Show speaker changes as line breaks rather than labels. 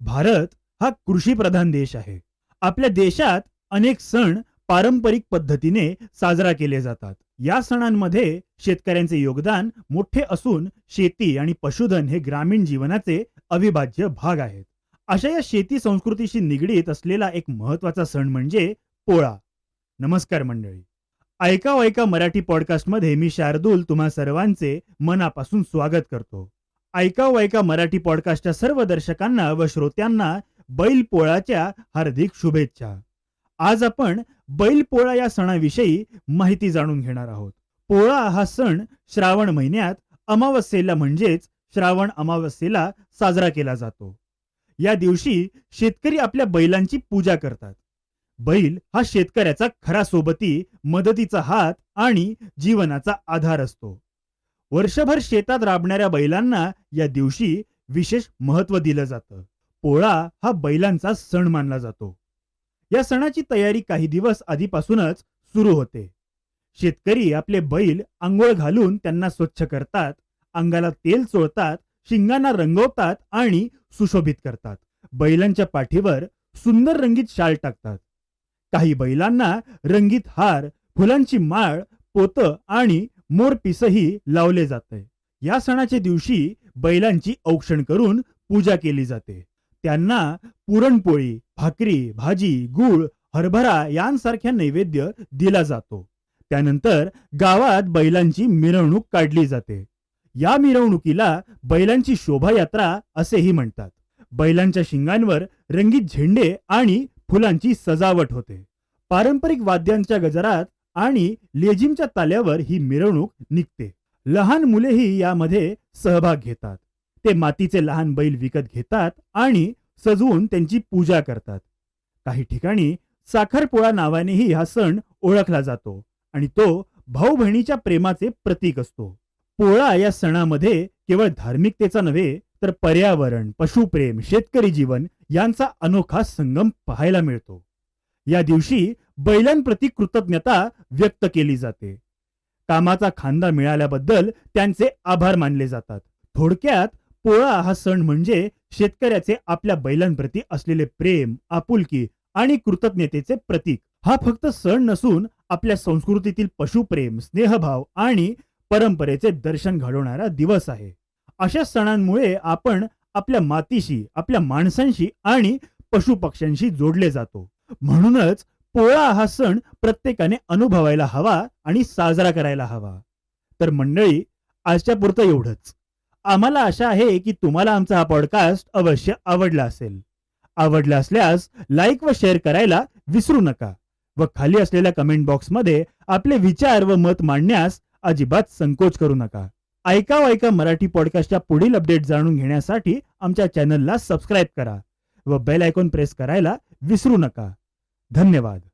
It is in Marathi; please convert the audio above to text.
भारत हा कृषीप्रधान देश आहे. आपल्या देशात अनेक सण पारंपरिक पद्धतीने साजरा केले जातात. या सणांमध्ये शेतकऱ्यांचे योगदान मोठे असून शेती आणि पशुधन हे ग्रामीण जीवनाचे अविभाज्य भाग आहेत. अशा या शेती संस्कृतीशी निगडीत असलेला एक महत्त्वाचा सण म्हणजे पोळा. नमस्कार मंडळी. ऐका ऐका मराठी पॉडकास्टमध्ये मी शार्दूल तुम्हा सर्वांचे मनापासून स्वागत करतो. ऐका ऐका मराठी पॉडकास्टच्या सर्व दर्शकांना व श्रोत्यांना बैलपोळाच्या हार्दिक शुभेच्छा. आज आपण बैलपोळा या सणाविषयी माहिती जाणून घेणार आहोत. पोळा हा सण श्रावण महिन्यात अमावस्येला म्हणजेच श्रावण अमावस्येला साजरा केला जातो. या दिवशी शेतकरी आपल्या बैलांची पूजा करतात. बैल हा शेतकऱ्याचा खरा सोबती मदतीचा हात आणि जीवनाचा आधार असतो. वर्षभर शेतात राबणाऱ्या बैलांना या दिवशी विशेष महत्त्व दिलं जातं. पोळा हा बैलांचा सण मानला जातो. या सणाची तयारी काही दिवस आधीपासूनच सुरू होते. शेतकरी आपले बैल आंघोळ घालून त्यांना स्वच्छ करतात अंगाला तेल चोळतात शिंगांना रंगवतात आणि सुशोभित करतात. बैलांच्या पाठीवर सुंदर रंगीत शाल टाकतात. काही बैलांना रंगीत हार फुलांची माळ पोतं आणि मोरपिसही लावले जाते. या सणाच्या दिवशी बैलांची औक्षण करून पूजा केली जाते. त्यांना पुरणपोळी भाकरी भाजी गुळ हरभरा यांसारख्या नैवेद्य दिला जातो. त्यानंतर गावात बैलांची मिरवणूक काढली जाते. या मिरवणुकीला बैलांची शोभायात्रा असेही म्हणतात. बैलांच्या शिंगांवर रंगीत झेंडे आणि फुलांची सजावट होते. पारंपरिक वाद्यांच्या गजरात आणि लेझिमच्या ताल्यावर ही मिरवणूक निघते. लहान मुलेही यामध्ये सहभाग घेतात. ते मातीचे लहान बैल विकत घेतात आणि सजवून त्यांची पूजा करतात. काही ठिकाणी साखरपोळा नावानेही हा सण ओळखला जातो आणि तो भाऊ बहिणीच्या प्रेमाचे प्रतीक असतो. पोळा या सणामध्ये केवळ धार्मिकतेचा नव्हे तर पर्यावरण पशुप्रेम शेतकरी जीवन यांचा अनोखा संगम पाहायला मिळतो. या दिवशी बैलांप्रती कृतज्ञता व्यक्त केली जाते. कामाचा खांदा मिळाल्याबद्दल त्यांचे आभार मानले जातात. थोडक्यात पोळा हा सण म्हणजे शेतकऱ्याचे आपल्या बैलांप्रती असलेले प्रेम आपुलकी आणि कृतज्ञतेचे प्रतीक. हा फक्त सण नसून आपल्या संस्कृतीतील पशुप्रेम स्नेहभाव आणि परंपरेचे दर्शन घडवणारा दिवस आहे. अशा सणांमुळे आपण आपल्या मातीशी आपल्या माणसांशी आणि पशुपक्ष्यांशी जोडले जातो. म्हणूनच पोळा हा सण प्रत्येकाने अनुभवायला हवा आणि साजरा करायला हवा. तर मंडळी आजच्या पुरतं एवढंच. आम्हाला आशा आहे की तुम्हाला आमचा हा पॉडकास्ट अवश्य आवडला असेल. आवडला असल्यास लाईक व शेअर करायला विसरू नका व खाली असलेल्या कमेंट बॉक्समध्ये आपले विचार व मत मांडण्यास अजिबात संकोच करू नका. ऐका ऐका मराठी पॉडकास्टच्या पुढील अपडेट जाणून घेण्यासाठी आमच्या चॅनलला सबस्क्राईब करा व बेल आयकॉन प्रेस करायला विसरू नका. धन्यवाद.